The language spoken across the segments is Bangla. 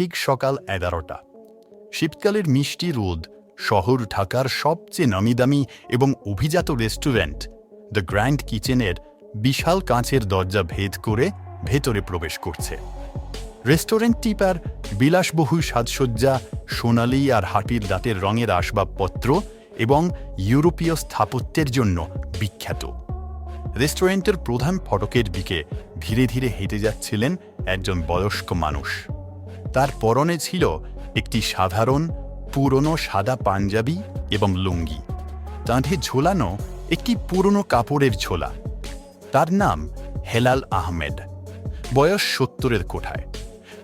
ঠিক সকাল এগারোটা। শীতকালের মিষ্টি রোদ, শহর ঢাকার সবচেয়ে নামিদামি এবং অভিজাত রেস্টুরেন্ট, দ্য গ্র্যান্ড কিচেনের বিশাল কাঁচের দরজা ভেদ করে ভেতরে প্রবেশ করছে। রেস্টুরেন্টটি তার বিলাসবহু সাজসজ্জা, সোনালি আর হাটির দাঁতের রঙের আসবাবপত্র এবং ইউরোপীয় স্থাপত্যের জন্য বিখ্যাত। রেস্টুরেন্টের প্রধান ফটকের দিকে ধীরে ধীরে হেঁটে যাচ্ছিলেন একজন বয়স্ক মানুষ। তার পরনে ছিল একটি সাধারণ, পুরনো সাদা পাঞ্জাবি এবং লুঙ্গি। কাঁধে ঝোলানো একটি পুরনো কাপড়ের ঝোলা। তার নাম হেলাল আহমেদ। বয়স সত্তরের কোঠায়।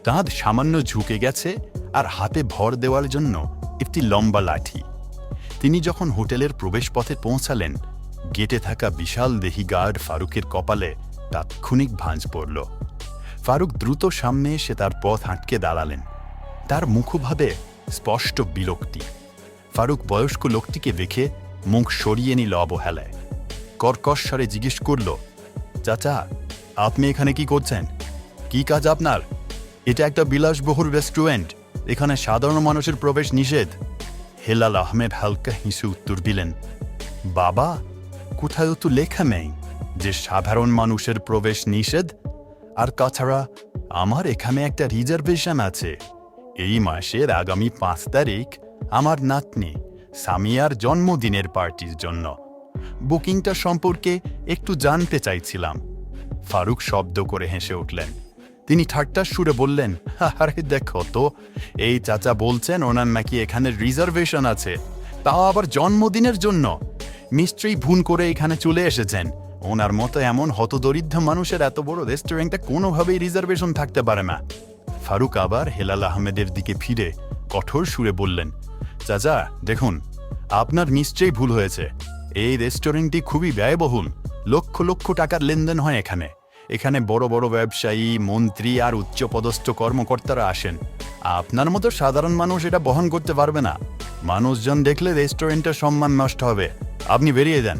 কাঁধ সামান্য ঝুঁকে গেছে আর হাতে ভর দেওয়ার জন্য একটি লম্বা লাঠি। তিনি যখন হোটেলের প্রবেশপথে পৌঁছালেন, গেটে থাকা বিশাল দেহি গার্ড ফারুকের কপালে তাৎক্ষণিক ভাঁজ পড়ল। ফারুক দ্রুত সামনে এসে তার পথ আটকে দাঁড়ালেন। তার মুখভাবে স্পষ্ট বিরক্তি ফারুক বয়স্ক লোকটিকে দেখে মুখ সরিয়ে নিল অবহেলায়। কর্কশ স্বরে জিজ্ঞেস করল, চাচা, আপনি এখানে কি করছেন? কি কাজ আপনার? এটা একটা বিলাসবহুল রেস্টুরেন্ট, এখানে সাধারণ মানুষের প্রবেশ নিষেধ। হেলাল আহমেদ হালকা হিসু উত্তর দিলেন, বাবা, কোথায় তো লেখা নেই যে সাধারণ মানুষের প্রবেশ নিষেধ আর তাছাড়া আমার এখানে একটা রিজার্ভেশন আছে। এই মাসের আগামী পাঁচ তারিখ আমার নাতনি সামিয়ার জন্মদিনের পার্টির জন্য। বুকিংটা সম্পর্কে একটু জানতে চাইছিলাম। ফারুক শব্দ করে হেসে উঠলেন। তিনি ঠাট্টার সুরে বললেন, আরে দেখো তো, এই চাচা বলছেন ওনার নাকি এখানে রিজার্ভেশন আছে। তাও আবার জন্মদিনের জন্য। নিশ্চয়ই ভুন করে এখানে চলে এসেছেন। ওনার মতো এমন হতদরিদ্র মানুষের এত বড় রেস্টুরেন্টে কোনোভাবেই রিজার্ভেশন থাকতে পারে না। ফারুক আবার হেলাল আহমেদের দিকে ফিরে কঠোর সুরে বললেন, চাচা, দেখুন, আপনার নিশ্চয়ই ভুল হয়েছে। এই রেস্টুরেন্টটি খুবই ব্যয়বহুল। লক্ষ লক্ষ টাকার লেনদেন হয় এখানে। এখানে বড় বড় ব্যবসায়ী, মন্ত্রী আর উচ্চপদস্থ কর্মকর্তারা আসেন। আপনার মতো সাধারণ মানুষ এটা বহন করতে পারবে না। মানুষজন দেখলে রেস্টুরেন্টের সম্মান নষ্ট হবে। আপনি বেরিয়ে যান।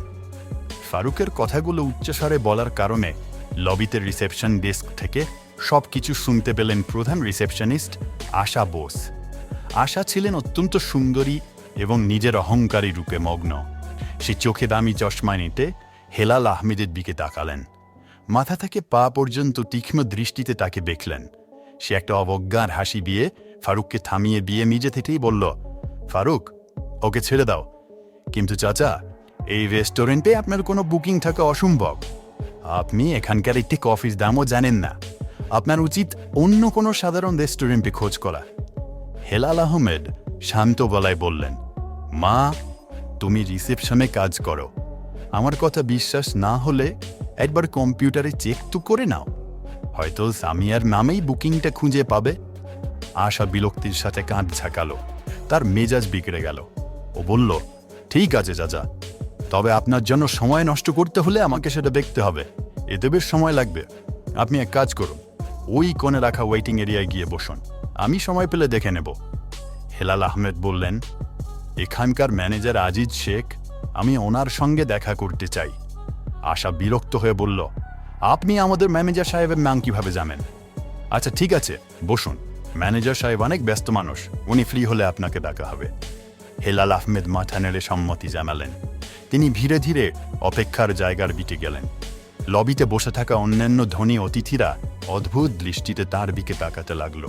ফারুকের কথাগুলো উচ্চস্বরে বলার কারণে লবিতে রিসেপশন ডেস্ক থেকে সব কিছু শুনতে পেলেন প্রধান রিসেপশনিস্ট আশা বোস। আশা ছিলেন অত্যন্ত সুন্দরী এবং নিজের অহংকারী রূপে মগ্ন। সে চোখে দামি চশমা নিতে হেলাল আহমেদের দিকে তাকালেন। মাথা থেকে পা পর্যন্ত তীক্ষ্ণ দৃষ্টিতে তাকে দেখলেন। সে একটা অবজ্ঞার হাসি দিয়ে ফারুককে থামিয়ে দিয়ে নিজে থেকেই বলল, ফারুক, ওকে ছেড়ে দাও। কিন্তু চাচা এই রেস্টুরেন্টে আপনার কোনো বুকিং থাকা অসম্ভব। আপনি এখানকার একটি কফির দামও জানেন না। আপনার উচিত অন্য কোনো সাধারণ রেস্টুরেন্টে খোঁজ করা। হেলাল আহমেদ শান্ত গলায় বললেন, মা, তুমি রিসেপশনে কাজ করো। আমার কথা বিশ্বাস না হলে একবার কম্পিউটারে চেক তো করে নাও। হয়তো সামিয়ার নামেই বুকিংটা খুঁজে পাবে। আশা বিরক্তির সাথে কাঁধ ঝাঁকালো। তার মেজাজ বিগড়ে গেল। ও বলল, ঠিক আছে, চাচা। তবে আপনার জন্য সময় নষ্ট করতে হলে আমাকে সেটা দেখতে হবে। এতে বেশ সময় লাগবে। আপনি এক কাজ করুন। ওই কোণে রাখা ওয়েটিং এরিয়ায় গিয়ে বসুন। আমি সময় পেলে দেখে নেব। হেলাল আহমেদ বললেন, এখানকার ম্যানেজার আজিজ শেখ, আমি ওনার সঙ্গে দেখা করতে চাই। আশা বিরক্ত হয়ে বলল, আপনি আমাদের ম্যানেজার সাহেবের নাম কীভাবে জানেন? আচ্ছা ঠিক আছে, বসুন। ম্যানেজার সাহেব অনেক ব্যস্ত মানুষ, উনি ফ্রি হলে আপনাকে ডাকা হবে। হেলাল আহমেদ মাথা নেড়ে সম্মতি জানালেন। তিনি ধীরে ধীরে অপেক্ষার জায়গার বিটে গেলেন। লবিতে বসে থাকা অন্যান্য ধনী অতিথিরা অদ্ভুত দৃষ্টিতে তার দিকে তাকাতে লাগল।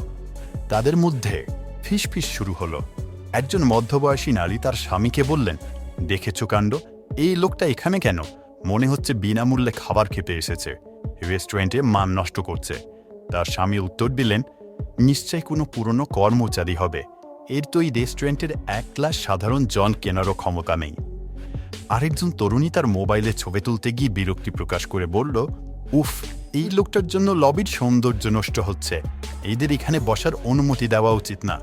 তাদের মধ্যে ফিসফিস শুরু হলো। একজন মধ্যবয়সী নারী তার স্বামীকে বললেন, দেখেছ কাণ্ড? এই লোকটা এখানে কেন? মনে হচ্ছে বিনামূল্যে খাবার খেতে এসেছে। রেস্টুরেন্টে মান নষ্ট করছে। তার স্বামী উত্তর দিলেন, নিশ্চয় কোনো পুরনো কর্মচারী হবে। এর তো এই রেস্টুরেন্টের এক গ্লাস সাধারণ জন কেনারও ক্ষমতা নেই। আরেকজন তরুণী তার মোবাইলে ছবি তুলতে গিয়ে বিরক্তি প্রকাশ করে বলল, উফ, এই লোকটার জন্য লবির সৌন্দর্য নষ্ট হচ্ছে। এদের এখানে বসার অনুমতি দেওয়া উচিত না।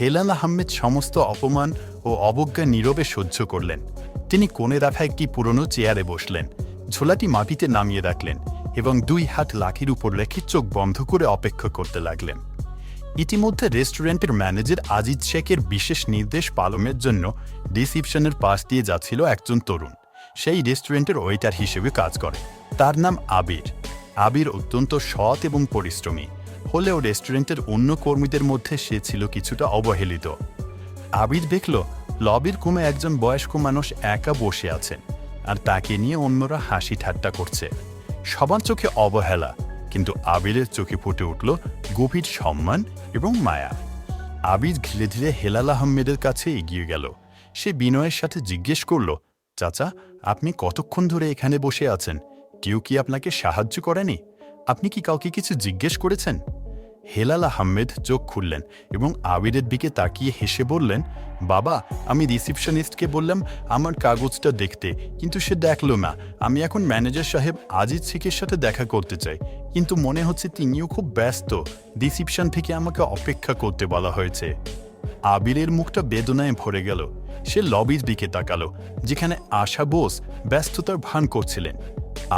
হেলাল আহমেদ সমস্ত অপমান ও অবজ্ঞা নীরবে সহ্য করলেন। তিনি কোণে রাখা একটি পুরনো চেয়ারে বসলেন। ঝোলাটি মাটিতে নামিয়ে রাখলেন এবং দুই হাত লাঠির উপর রেখে চোখ বন্ধ করে অপেক্ষা করতে লাগলেন। ইতিমধ্যে রেস্টুরেন্টের ম্যানেজার আজিজ শেখের বিশেষ নির্দেশ পালনের জন্য রিসিপশনের পাশ দিয়ে যাচ্ছিল একজন তরুণ। সেই রেস্টুরেন্টের ওয়েটার হিসেবে কাজ করে। তার নাম আবির। আবির অত্যন্ত সৎ এবং পরিশ্রমী। হলেও রেস্টুরেন্টের অন্য কর্মীদের মধ্যে সে ছিল কিছুটা অবহেলিত। আবির দেখল, লবির কমে একজন বয়স্ক মানুষ একা বসে আছেন আর তাকে নিয়ে অন্যরা হাসি ঠাট্টা করছে। সবার চোখে অবহেলা, কিন্তু আবিরের চোখে ফুটে উঠল গভীর সম্মান এবং মায়া। আবির ধীরে ধীরে হেলাল আহমেদের কাছে এগিয়ে গেল। সে বিনয়ের সাথে জিজ্ঞেস করল, চাচা, আপনি কতক্ষণ ধরে এখানে বসে আছেন? কেউ কি আপনাকে সাহায্য করেনি? আপনি কি কাউকে কিছু জিজ্ঞেস করেছেন? হেলাল আহমেদ চোখ খুললেন এবং আবিরের দিকে তাকিয়ে হেসে বললেন, বাবা, আমি রিসিপশনিস্টকে বললাম আমার কাগজটা দেখতে, কিন্তু সে দেখল না। আমি এখন ম্যানেজার সাহেব আজিজ শেখের সাথে দেখা করতে চাই, কিন্তু মনে হচ্ছে তিনিও খুব ব্যস্ত। রিসিপশন থেকে আমাকে অপেক্ষা করতে বলা হয়েছে। আবিরের মুখটা বেদনায় ভরে গেল। সে লবির দিকে তাকালো, যেখানে আশা বোস ব্যস্ততার ভান করছিলেন।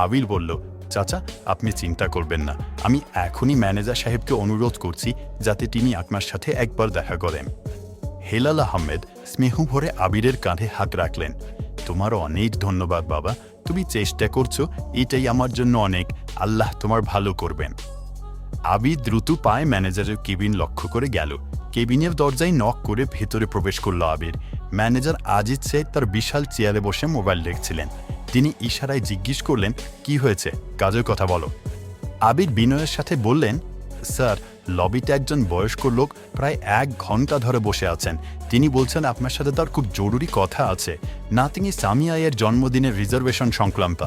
আবির বলল চাচা, আপনি চিন্তা করবেন না। আমি এখনই ম্যানেজার সাহেবকে অনুরোধ করছি যাতে তিনি আপনার সাথে একবার দেখা করেন। হেলাল আহমেদ স্নেহ ভরে আবিরের কাঁধে হাত রাখলেন। তোমার অনেক ধন্যবাদ, বাবা। তুমি চেষ্টা করছ, এটাই আমার জন্য অনেক। আল্লাহ তোমার ভালো করবেন। আবির দ্রুত পায়ে ম্যানেজারের কেবিন লক্ষ্য করে গেল। কেবিনের দরজায় নক করে ভেতরে প্রবেশ করল আবির। ম্যানেজার আজিজ সাহেব তার বিশাল চেয়ারে বসে মোবাইল দেখছিলেন। তিনি ইশারায় জিজ্ঞেস করলেন, কি হয়েছে? কাজের কথা বলো। আবির বিনয়ের সাথে বললেন, স্যার, লবিতে একজন বয়স্ক লোক প্রায় এক ঘণ্টা ধরে বসে আছেন। তিনি বলছেন আপনার সাথে তার খুব জরুরি কথা আছে। না তিনি সামিয়ায়ের জন্মদিনের রিজার্ভেশন সংক্রান্ত।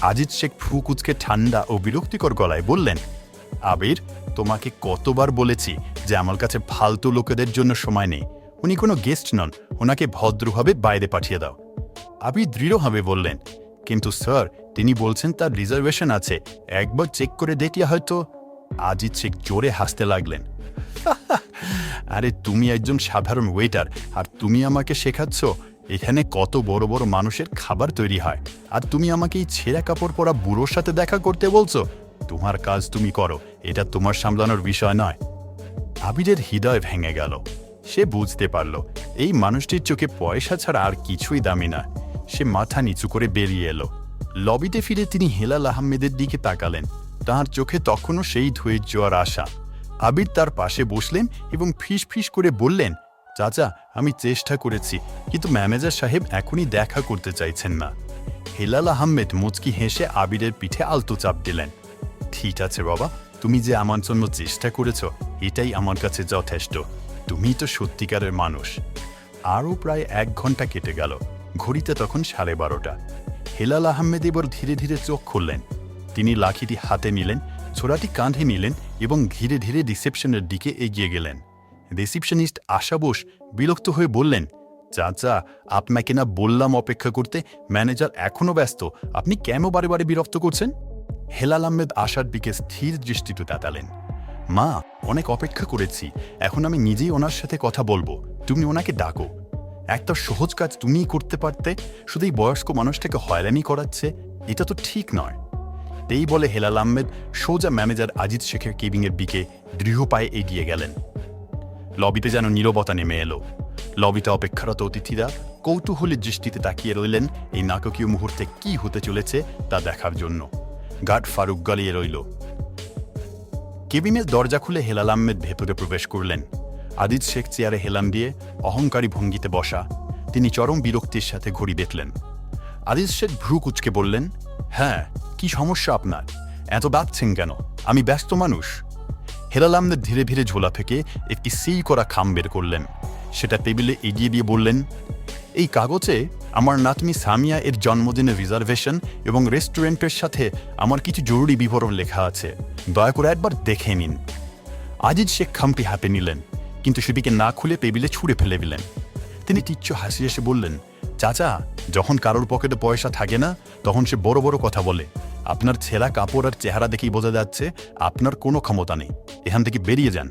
আজিজ শেখ ফুকুচকে ঠান্ডা ও বিরক্তিকর গলায় বললেন, আবির, তোমাকে কতবার বলেছি যে আমার কাছে ফালতু লোকেদের জন্য সময় নেই। উনি কোনো গেস্ট নন। ওনাকে ভদ্রভাবে বাইরে পাঠিয়ে দাও। আবির দৃঢ়ভাবে বললেন, কিন্তু স্যার, তিনি বলছেন তার রিজার্ভেশন আছে। একবার চেক করে দেখলে হয়তো আজিজ শেখ জোরে হাসতে লাগলেন। আরে, তুমি একজন সাধারণ ওয়েটার, আর তুমি আমাকে শেখাচ্ছ এখানে কত বড় বড় মানুষের খাবার তৈরি হয়। আর তুমি আমাকে এই ছেঁড়া কাপড় পরা বুড়োর সাথে দেখা করতে বলছো? তোমার কাজ তুমি করো, এটা তোমার সামলানোর বিষয় নয়। আবিরের হৃদয় ভেঙে গেল। সে বুঝতে পারল, এই মানুষটির চোখে পয়সা ছাড়া আর কিছুই দামি না। সে মাথা নিচু করে বেরিয়ে এলো। লবিতে ফিরে তিনি হেলাল আহমেদের দিকে তাকালেন। তাঁর চোখে তখনও সেই ধৈর্য আর আশা আবির তার পাশে বসলেন এবং ফিস ফিস করে বললেন, চাচা, আমি চেষ্টা করেছি, কিন্তু ম্যানেজার সাহেব এখনই দেখা করতে চাইছেন না। হেলাল আহমেদ মুচকি হেসে আবিরের পিঠে আলতো চাপ দিলেন, ঠিক আছে বাবা, তুমি যে আমার জন্য চেষ্টা করেছ, এটাই আমার কাছে যথেষ্ট। তুমি তো সত্যিকারের মানুষ। আরও প্রায় এক ঘণ্টা কেটে গেল। ঘড়িতে তখন সাড়ে বারোটা। হেলাল আহমেদ এবার ধীরে ধীরে চোখ খুললেন। তিনি লাঠিটি হাতে নিলেন, ছোড়াটি কাঁধে নিলেন এবং ধীরে ধীরে রিসেপশনের দিকে এগিয়ে গেলেন। রিসিপশনিস্ট আশা বোস বিরক্ত হয়ে বললেন, চাচা, আপনাকে না বললাম অপেক্ষা করতে, ম্যানেজার এখনও ব্যস্ত, আপনি কেন বারে বারে বিরক্ত করছেন? হেলাল আহমেদ আশার দিকে স্থির দৃষ্টিতে তাকালেন। মা, অনেক অপেক্ষা করেছি। এখন আমি নিজেই ওনার সাথে কথা বলব। তুমি ওনাকে ডাকো। একটা সহজ কাজ তুমিই করতে পারতে, শুধু এই বয়স্ক মানুষটাকে হয়রানি করাচ্ছে, এটা তো ঠিক নয়। এই বলে হেলাল আহমেদ সোজা ম্যানেজার আজিজ শেখের কেবিংয়ের দিকে দৃঢ় পায়ে এগিয়ে গেলেন। লবিতে যেন নীরবতা নেমে এলো। লবিতে অপেক্ষারত অতিথিরা কৌতূহলের দৃষ্টিতে তাকিয়ে রইলেন এই নাটকীয় মুহূর্তে কি হতে চলেছে তা দেখার জন্য। গার্ড ফারুক গালিয়ে রইল কেবিনের দরজা খুলে হেলাল আহমেদ ভেতরে প্রবেশ করলেন। আদিত শেখ চেয়ারে হেলান দিয়ে অহংকারী ভঙ্গিতে বসা, তিনি চরম বিরক্তির সাথে ঘড়ি দেখলেন। আদিত শেখ ভ্রু কুচকে বললেন হ্যাঁ কি সমস্যা আপনার? এত ডাকছেন কেন? আমি ব্যস্ত মানুষ। হেলাল আহমেদ ধীরে ধীরে ঝোলা থেকে একটি সিল করা খাম বের করলেন। সেটা টেবিলে এগিয়ে দিয়ে বললেন এই কাগজে আমার নাতনি সামিয়া এর জন্মদিনের রিজার্ভেশন এবং রেস্টুরেন্টের সাথে আমার কিছু জরুরি বিবরণ লেখা আছে। দয়া করে একবার দেখে নিন। আজিজ শেখ খামটি হাতে নিলেন, কিন্তু সেটিকে না খুলে টেবিলে ছুঁড়ে ফেলে দিলেন। তিনি টিচ্ছ হাসি এসে বললেন, চাচা, যখন কারোর পকেটে পয়সা থাকে না, তখন সে বড় বড় কথা বলে। আপনার ছেঁড়া কাপড় আর চেহারা দেখেই বোঝা যাচ্ছে আপনার কোনো ক্ষমতা নেই। এখান থেকে বেরিয়ে যান।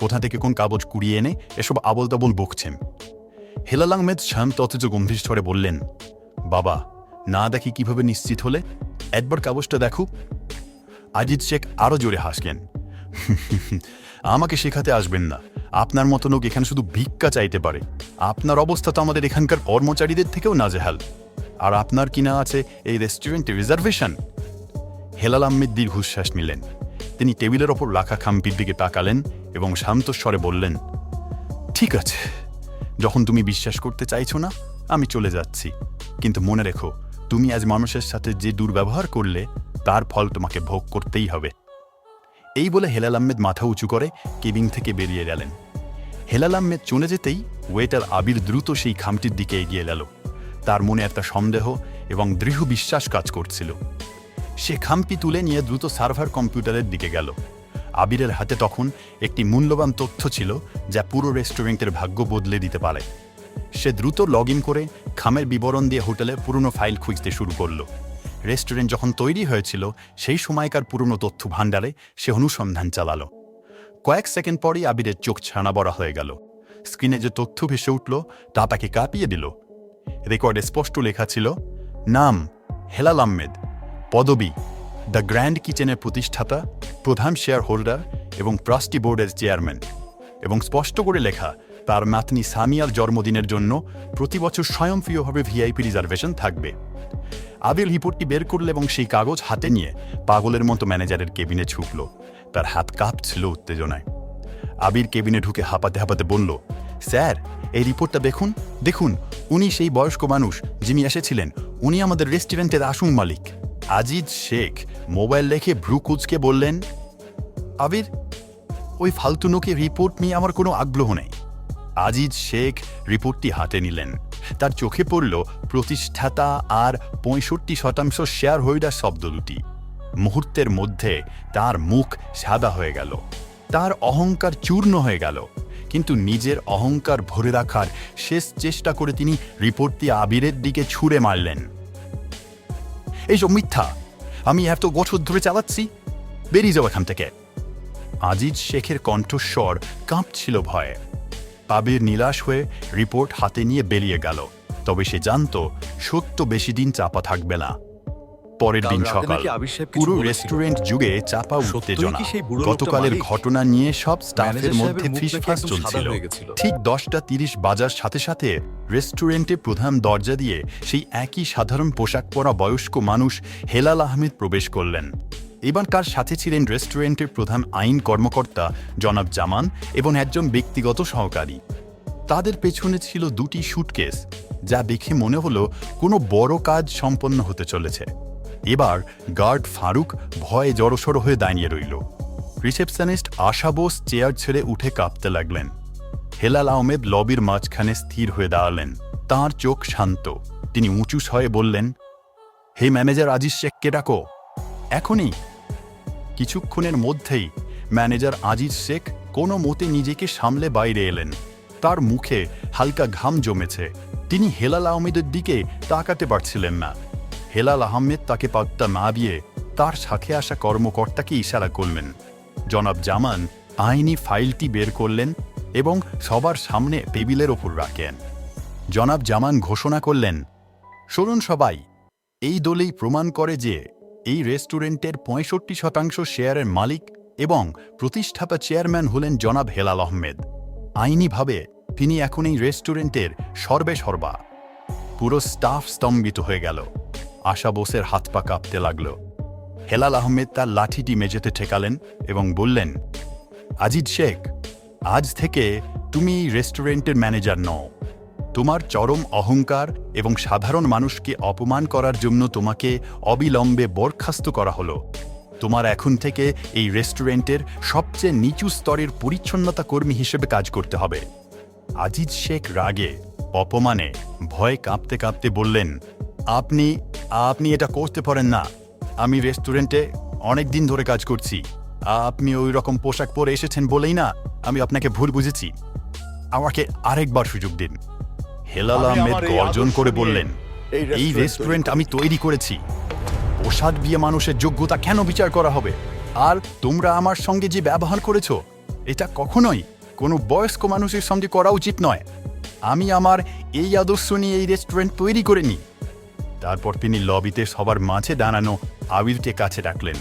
কোথা থেকে কোন কাগজ কুড়িয়ে এনে এসব আবল তাবল বকছেন? হেলাল আহমেদ শান্ত অথচ গম্ভীর স্বরে বললেন, বাবা, না দেখি কীভাবে নিশ্চিত হলে? একবার কাগজটা দেখো। আজিজ শেখ আরও জোরে হাসলেন আমাকে শেখাতে আসবেন না। আপনার মতো লোক এখানে শুধু ভিক্ষা চাইতে পারে। আপনার অবস্থা তো আমাদের এখানকার কর্মচারীদের থেকেও নাজেহাল। আর আপনার কিনা আছে এই রেস্টুরেন্টে রিজার্ভেশন? হেলাল আহমেদ দীর্ঘশ্বাস নিলেন। তিনি টেবিলের ওপর রাখা খামপির দিকে তাকালেন এবং শান্ত স্বরে বললেন, ঠিক আছে। যখন তুমি বিশ্বাস করতে চাইছো না, আমি চলে যাচ্ছি। কিন্তু মনে রেখো, তুমি আজ মানুষের সাথে যে দুর্ব্যবহার করলে, তার ফল তোমাকে ভোগ করতেই হবে। এই বলে হেলাল আহমেদ মাথা উঁচু করে কেবিন থেকে বেরিয়ে গেলেন। হেলাল আহমেদ চলে যেতেই ওয়েটার আবির দ্রুত সেই খামটির দিকে এগিয়ে গেল। তার মনে একটা সন্দেহ এবং দৃঢ় বিশ্বাস কাজ করছিল। সে খামটি তুলে নিয়ে দ্রুত সার্ভার কম্পিউটারের দিকে গেল। আবিরের হাতে তখন একটি মূল্যবান তথ্য ছিল যা পুরো রেস্টুরেন্টের ভাগ্য বদলে দিতে পারে। সে দ্রুত লগ করে খামের বিবরণ দিয়ে হোটেলে পুরনো ফাইল খুঁজতে শুরু করল। রেস্টুরেন্ট যখন তৈরি হয়েছিল, সেই সময়কার পুরনো তথ্য ভাণ্ডারে সে অনুসন্ধান চালালো। কয়েক সেকেন্ড পরই আবিরের চোখ ছানা বড়া হয়ে গেল। স্ক্রিনে যে তথ্য ভেসে উঠল, তা তাকে কাঁপিয়ে দিল। রেকর্ডে স্পষ্ট লেখা ছিল, নাম হেলাল আহমেদ, পদবি দ্য গ্র্যান্ড কিচেনের প্রতিষ্ঠাতা, প্রধান শেয়ার হোল্ডার এবং ট্রাস্টি বোর্ডের চেয়ারম্যান এবং স্পষ্ট করে লেখা, তার নাতনি সামিয়ার জন্মদিনের জন্য প্রতি বছর স্বয়ংক্রিয়ভাবে ভিআইপি রিজার্ভেশন থাকবে। আবির রিপোর্টটি বের করল এবং সেই কাগজ হাতে নিয়ে পাগলের মতো ম্যানেজারের কেবিনে ছুটল তার হাত কাঁপছিল উত্তেজনায়। আবির কেবিনে ঢুকে হাঁপাতে হাঁপাতে বলল, স্যার, এই রিপোর্টটা দেখুন দেখুন, উনি সেই বয়স্ক মানুষ যিনি এসেছিলেন, উনি আমাদের রেস্টুরেন্টের আসুন মালিক। আজিজ শেখ মোবাইল রেখে ভ্রু বললেন, আবির, ওই ফালতুনোকে রিপোর্ট নিয়ে আমার কোনো আগ্রহ নেই। আজিজ শেখ রিপোর্টটি হাতে নিলেন। তার চোখে পড়ল প্রতিষ্ঠাতা আর পঁয়ষট্টি শতাংশ শেয়ার হোল্ডার শব্দ দুটি। মুহূর্তের মধ্যে তার মুখ সাদা হয়ে গেল। তার অহংকার চূর্ণ হয়ে গেল। কিন্তু নিজের অহংকার ভরে রাখার শেষ চেষ্টা করে তিনি রিপোর্টটি আবিরের দিকে ছুঁড়ে মারলেন। এইসব মিথ্যা। আমি এত বছর ধরে চালাচ্ছি। বেরিয়ে যাও এখান থেকে। আজিজ শেখের কণ্ঠস্বর কাঁপছিল ভয়ে। পাবির নিরাশ হয়ে রিপোর্ট হাতে নিয়ে বেরিয়ে গেল। তবে সে জানত, সত্য বেশি দিন চাপা থাকবে না। পরের দিন সকাল। পুরো রেস্টুরেন্ট যুগে চাপা উত্তেজনা। গতকালের ঘটনা নিয়ে সব স্টাফের মধ্যে ফিসফাস চলছিল। ঠিক দশটা তিরিশ বাজার সাথে সাথে রেস্টুরেন্টে প্রধান দরজা দিয়ে সেই একই সাধারণ পোশাক পরা বয়স্ক মানুষ হেলাল আহমেদ প্রবেশ করলেন। এবার কার সাথে ছিলেন রেস্টুরেন্টের প্রধান আইন কর্মকর্তা জনাব জামান এবং একজন ব্যক্তিগত সহকারী। তাদের পেছনে ছিল দুটি সুটকেস যা দেখে মনে হলো কোনো বড় কাজ সম্পন্ন হতে চলেছে। এবার গার্ড ফারুক ভয়ে জড়সড় হয়ে দাঁড়িয়ে রইল। রিসেপশনিস্ট আশা বোস চেয়ার ছেড়ে উঠে কাঁপতে লাগলেন। হেলাল আহমেদ লবির মাঝখানে স্থির হয়ে দাঁড়ালেন। তাঁর চোখ শান্ত। তিনি উঁচু স্বরে বললেন, হে ম্যানেজার আজিজ শেখকে ডাকো? এখনই। কিছুক্ষণের মধ্যেই ম্যানেজার আজিজ শেখ কোনো মতে নিজেকে সামলে বাইরে এলেন। তার মুখে হালকা ঘাম জমেছে। তিনি হেলাল আহমেদের দিকে তাকাতে পারছিলেন না। হেলাল আহমেদ তাকে পাত্তা না দিয়ে তার সাথে আসা কর্মকর্তাকে ইশারা করলেন। জনাব জামান আইনি ফাইলটি বের করলেন এবং সবার সামনে টেবিলের ওপর রাখেন। জনাব জামান ঘোষণা করলেন, শুনুন সবাই, এই দলেই প্রমাণ করে যে এই রেস্টুরেন্টের পঁয়ষট্টি শতাংশ শেয়ারের মালিক এবং প্রতিষ্ঠাতা চেয়ারম্যান হলেন জনাব হেলাল আহমেদ। আইনিভাবে তিনি এখন এই রেস্টুরেন্টের সর্বে সর্বা পুরো স্টাফ স্তম্ভিত হয়ে গেল। আশা বোসের হাত পা কাঁপতে লাগল। হেলাল আহমেদ তার লাঠিটি মেঝেতে ঠেকালেন এবং বললেন, আজিজ শেখ, আজ থেকে তুমি রেস্টুরেন্টের ম্যানেজার নও। তোমার চরম অহংকার এবং সাধারণ মানুষকে অপমান করার জন্য তোমাকে অবিলম্বে বরখাস্ত করা হলো। তোমার এখন থেকে এই রেস্টুরেন্টের সবচেয়ে নিচু স্তরের পরিচ্ছন্নতা কর্মী হিসেবে কাজ করতে হবে। আজিজ শেখ রাগে, অপমানে, ভয়ে কাঁপতে কাঁপতে বললেন, আপনি আপনি এটা করতে পারেন না। আমি রেস্টুরেন্টে অনেক দিন ধরে কাজ করছি। আপনি ওই রকম পোশাক পরে এসেছেন বলেই না আমি আপনাকে ভুল বুঝেছি। আমাকে আরেকবার সুযোগ দিন। হেলাল আহমেদ গর্জন করে বললেন এই রেস্টুরেন্ট আমি তৈরি করেছি। পোশাক দিয়ে মানুষের যোগ্যতা কেন বিচার করা হবে? আর তোমরা আমার সঙ্গে যে ব্যবহার করেছ এটা কখনোই কোনো বয়স্ক মানুষের সঙ্গে করা উচিত নয়। আমি আমার এই আদর্শ নিয়ে এই রেস্টুরেন্ট তৈরি করে করিনি। তারপর তিনি লবিতে সবার মাঝে দাঁড়ানো আবিরকে কাছে ডাকলেন।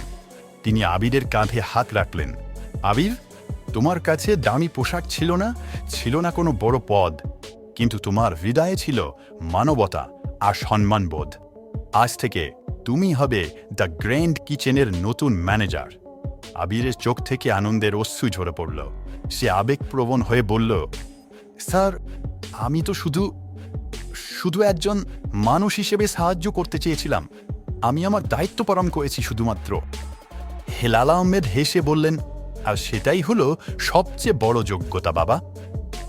তিনি আবিরের কাঁধে হাত রাখলেন। আবির, তোমার কাছে দামি পোশাক ছিল না? ছিল না কোনো বড় পদ। কিন্তু তোমার হৃদয়ে ছিল মানবতা আর সম্মানবোধ। আজ থেকে তুমি হবে দ্য গ্র্যান্ড কিচেনের নতুন ম্যানেজার। আবিরের চোখ থেকে আনন্দের অশ্রু ঝরে পড়ল। সে আবেগপ্রবণ হয়ে বলল, স্যার, আমি তো শুধু শুধু একজন মানুষ হিসেবে সাহায্য করতে চেয়েছিলাম। আমি আমার দায়িত্ব পালন করেছি শুধুমাত্র। হেলাল আহমেদ হেসে বললেন, আর সেটাই হলো সবচেয়ে বড় যোগ্যতা, বাবা।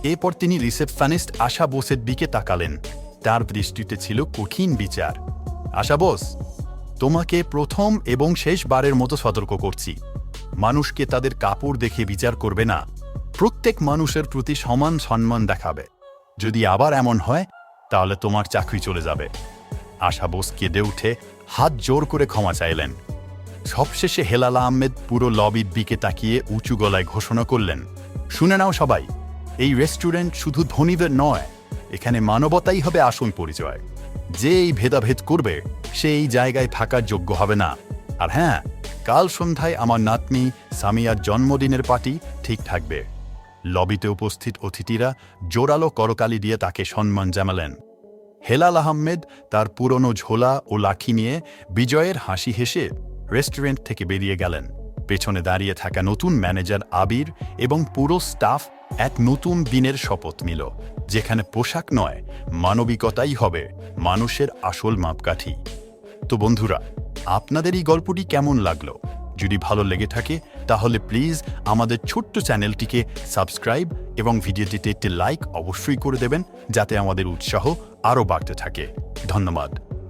এরপর তিনি রিসেপশনিস্ট আশা বোসের দিকে তাকালেন। তার দৃষ্টিতে ছিল কঠিন বিচার। আশা বোস, তোমাকে প্রথম এবং শেষবারের মতো সতর্ক করছি। মানুষকে তাদের কাপড় দেখে বিচার করবে না। প্রত্যেক মানুষের প্রতি সমান সম্মান দেখাবে। যদি আবার এমন হয় তাহলে তোমার চাকরি চলে যাবে। আশা বোস কেঁদে উঠে হাত জোর করে ক্ষমা চাইলেন। সবশেষে হেলাল আহমেদ পুরো লবির দিকে তাকিয়ে উঁচু গলায় ঘোষণা করলেন, শুনে নাও সবাই, এই রেস্টুরেন্ট শুধু ধনীদের নয়, এখানে মানবতাই হবে আসল পরিচয়। যে এই ভেদাভেদ করবে, সে এই জায়গায় থাকার যোগ্য হবে না। আর হ্যাঁ কাল সন্ধ্যায় আমার নাতনি সামিয়ার জন্মদিনের পার্টি ঠিক থাকবে। লবিতে উপস্থিত অতিথিরা জোরালো করকালি দিয়ে তাকে সম্মান জানালেন। হেলাল আহমেদ তার পুরনো ঝোলা ও লাঠি নিয়ে বিজয়ের হাসি হেসে রেস্টুরেন্ট থেকে বেরিয়ে গেলেন। পেছনে দাঁড়িয়ে থাকা নতুন ম্যানেজার আবির এবং পুরো স্টাফ এক নতুন দিনের শপথ নিল, যেখানে পোশাক নয়, মানবিকতাই হবে মানুষের আসল মাপকাঠি। তো বন্ধুরা, আপনাদের এই গল্পটি কেমন লাগল? যদি ভালো লেগে থাকে, তাহলে প্লিজ আমাদের ছোট্ট চ্যানেলটিকে সাবস্ক্রাইব এবং ভিডিওটিতে একটি লাইক অবশ্যই করে দেবেন, যাতে আমাদের উৎসাহ আরও বাড়তে থাকে। ধন্যবাদ।